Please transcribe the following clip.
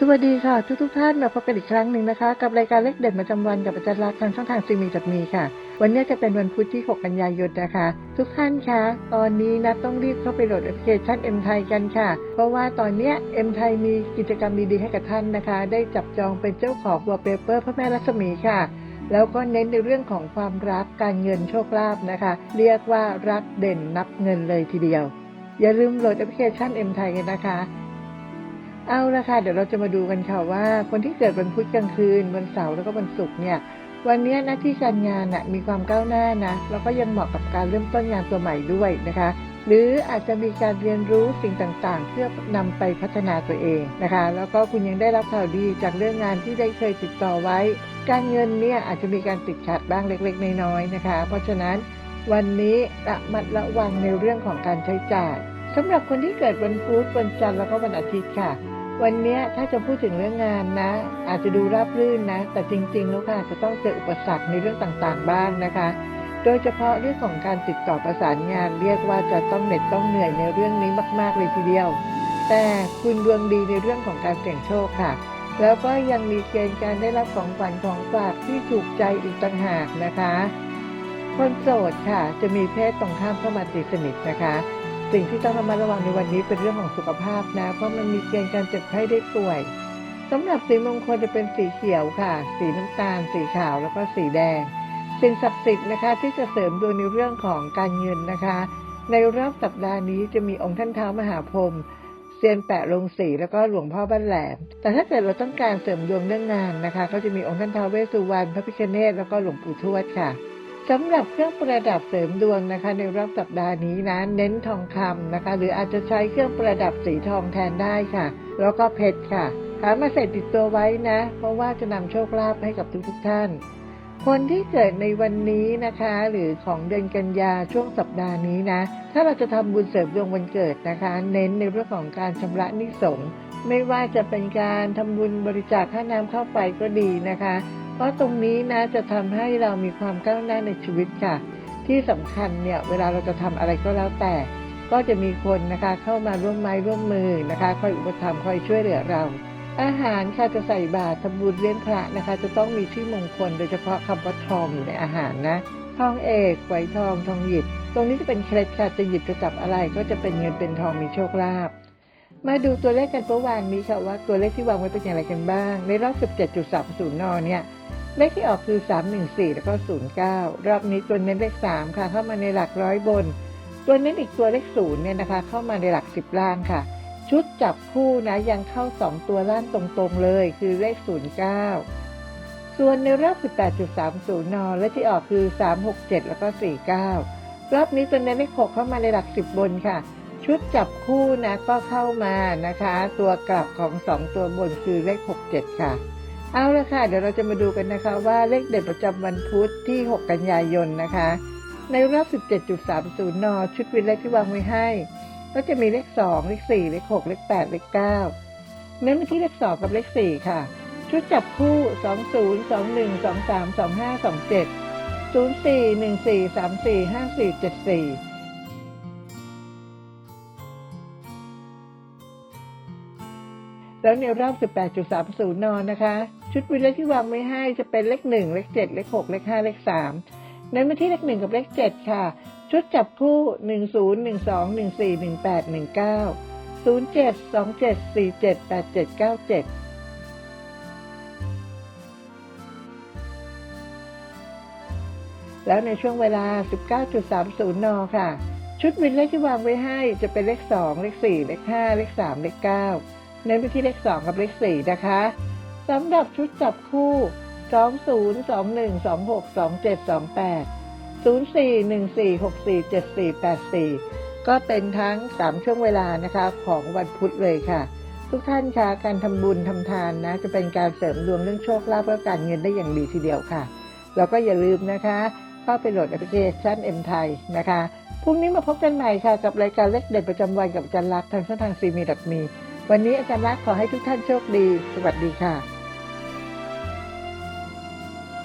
สวัสดีค่ะ ทุกทุกท่านมาพบกันอีกครั้งหนึ่งนะคะ กับรายการเลขเด็ดประจำวันกับอาจารย์รักทางช่องทางซีมีจัดมีค่ะ วันนี้จะเป็นวันพุธที่ 6 กันยายนนะคะ ทุกท่านคะ ตอนนี้นะต้องรีบเข้าไปโหลดแอปพลิเคชัน M ไทยกันค่ะ เพราะว่าตอนเนี้ย M ไทยมีกิจกรรมดีๆให้กับท่านนะคะ ได้จับจองเป็นเจ้าของวัวเปเปอร์พระแม่รัศมีค่ะแล้วก็เน้นในเรื่องของความรักการเงินโชคลาภนะคะ เรียกว่ารักเด่นนับเงินเลยทีเดียว อย่าลืมโหลดแอปพลิเคชัน M ไทยกันนะคะ เอาละค่ะเดี๋ยวเราจะมาดูกันค่ะว่า คนที่เกิดวันพุธกลางคืนวันเสาร์แล้วก็วันศุกร์เนี่ย วันนี้หน้าที่การงานน่ะมีความก้าวหน้านะแล้วก็ยังเหมาะกับการเริ่มต้นงานตัวใหม่ด้วยนะคะ หรืออาจจะมีการเรียนรู้สิ่งต่างๆ เพื่อนำไปพัฒนาตัวเองนะคะ แล้วก็คุณยังได้รับข่าวดีจากเรื่องงานที่ได้เคยติดต่อไว้ การเงินเนี่ยอาจจะมีการติดขัดบ้างเล็กๆ น้อยๆนะคะ เพราะฉะนั้นวันนี้ระมัดระวังในเรื่องของการใช้จ่ายสำหรับคนที่เกิดวันพุธวันจันทร์แล้วก็วันอาทิตย์ค่ะ วันนี้ถ้าจะพูดถึงเรื่องงานนะ อาจจะดูราบรื่นนะ แต่จริงๆแล้วค่ะจะต้องเจออุปสรรคในเรื่องต่างๆบ้างนะคะ โดยเฉพาะเรื่องของการติดต่อประสานงาน เรียกว่าจะต้องเหน็ดต้องเหนื่อยในเรื่องนี้มาก ๆ เลยทีเดียว แต่คุณดวงดีในเรื่องของการเสี่ยงโชคค่ะ แล้วก็ยังมีเกณฑ์การได้รับของขวัญของฝากที่ถูกใจอีกต่างหากนะคะ คนโสดค่ะ จะมีเพศตรงข้ามเข้ามาตีสนิทนะคะ สิ่งที่ต้องระมัดระวังในวันนี้เป็นเรื่องของสุขภาพนะ เพราะมันมีเกณฑ์การเจ็บไข้ได้ป่วยสำหรับสีมงคลจะเป็นสีเขียวค่ะ สีน้ำตาล สีขาวแล้วก็สีแดง สิ่งศักดิ์สิทธิ์นะคะ ที่จะเสริมดวงในเรื่องของการเงินนะคะ ในรอบสัปดาห์นี้จะมีองค์ท่านเท้ามหาพรหมเซียนแปะลงสีแล้วก็หลวงพ่อบ้านแหลม แต่ถ้าเกิดเราต้องการเสริมดวงเรื่องงานนะคะ ก็จะมีองค์ท่านท้าวเวสสุวรรณพระพิฆเนศแล้วก็หลวงปู่ทวดค่ะ สำหรับเครื่องประดับเสริมดวงนะคะ ในรอบสัปดาห์นี้นะ เน้นทองคำนะคะ หรืออาจจะใช้เครื่องประดับสีทองแทนได้ค่ะ แล้วก็เพชรค่ะหามาใส่ติดตัวไว้นะ เพราะว่าจะนำโชคลาภให้กับทุกๆท่าน คนที่เกิดในวันนี้นะคะ หรือของเดือนกันยาช่วงสัปดาห์นี้นะ ถ้าเราจะทำบุญเสริมดวงวันเกิดนะคะ เน้นในเรื่องของการชำระนิสงส์ไม่ว่าจะเป็นการทำบุญบริจาคค่าน้ำเข้าไปก็ดีนะคะ เพราะตรงนี้นะจะทำให้เรามีความก้าวหน้าในชีวิตค่ะ ที่สำคัญเนี่ยเวลาเราจะทำอะไรก็แล้วแต่ ก็จะมีคนนะคะเข้ามาร่วมไม้ร่วมมือนะคะคอยอุปถัมภ์คอยช่วยเหลือเรา อาหารค่ะจะใส่บาตรทำบุญเลี้ยงพระนะคะ จะต้องมีชื่อมงคลโดยเฉพาะคำว่าทองอยู่ในอาหารนะทองเอกไวทองทองหยิบ ตรงนี้จะเป็นเคล็ดค่ะจะหยิบจะจับอะไรก็จะเป็นเงินเป็นทองมีโชคลาภมาดูตัวเลขกันเมื่อวานนี้ค่ะว่าตัวเลขที่วางไว้เป็นอย่างไรกันบ้าง ในรอบ 17.30 น เนี่ย เลขที่ออกคือ 314 แล้วก็ 09 รอบนี้ตัวเน้นเลข 3 ค่ะ เข้ามาในหลักร้อยบน ตัวเน้นอีกตัวเลข0เนี่ยนะคะ เข้ามาในหลัก 10 ล่างค่ะ ชุดจับคู่นะยังเข้า 2 ตัวล่างตรงๆเลย คือเลข 09 ส่วนในรอบ 18.30 น เลขที่ออกคือ 367 แล้วก็ 49 รอบนี้ตัวเน้นเลข 6 เข้ามาในหลัก 10 บนค่ะ ชุดจับคู่นะก็เข้ามานะคะ ตัวกลับของ 2 ตัวบนคือเลข 67 ค่ะ เอาละค่ะ เดี๋ยวเราจะมาดูกันนะคะว่าเลขเด็ดประจำวันพุธที่ 6 กันยายนนะคะ ในรอบ 17.30 น ชุดวินเลขที่วางไว้ให้ ก็จะมีเลข 2 เลข 4 เลข 6 เลข 8 เลข 9 เน้นไปที่เลข 2 กับเลข 4 ค่ะ ชุดจับคู่ 20 21 23 25 27 04 14 34 54 74 แล้วในรอบ18.30 นอนนะคะ ชุดวินเลขที่วางไว้ให้จะเป็นเลข 1 เลข 7 เลข 6 เลข 5 เลข3เน้นไปที่เลข 1 กับเลข 7 ค่ะ ชุดจับคู่ 10 12 14 18 19 07 27 47 87 97แล้วในช่วงเวลา 19.30 น ค่ะ ชุดวินเลขที่วางไว้ให้จะเป็นเลข 2 เลข 4 เลข 5 เลข 3 เลข 9 เน้นไปที่เลข 2 กับเลข 4 นะคะสำหรับชุดจับคู่ 20 21 26 27 28 04 14 64 74 84 ก็เป็นทั้ง 3 ช่วงเวลานะคะของวันพุธเลยค่ะ ทุกท่านคะการทำบุญทำทานนะ จะเป็นการเสริมดวงเรื่องโชคลาภและการเงินได้อย่างดีทีเดียวค่ะ แล้วก็อย่าลืมนะคะ เข้าไปโหลดแอปพลิเคชัน M ไทยนะคะพรุ่งนี้มาพบกันใหม่ค่ะ กับรายการเลขเด็ดประจำวันกับอาจารย์ลักษณ์ทางช่องทางซีมีดัมี วันนี้อาจารย์รักขอให้ทุกท่านโชคดี สวัสดีค่ะ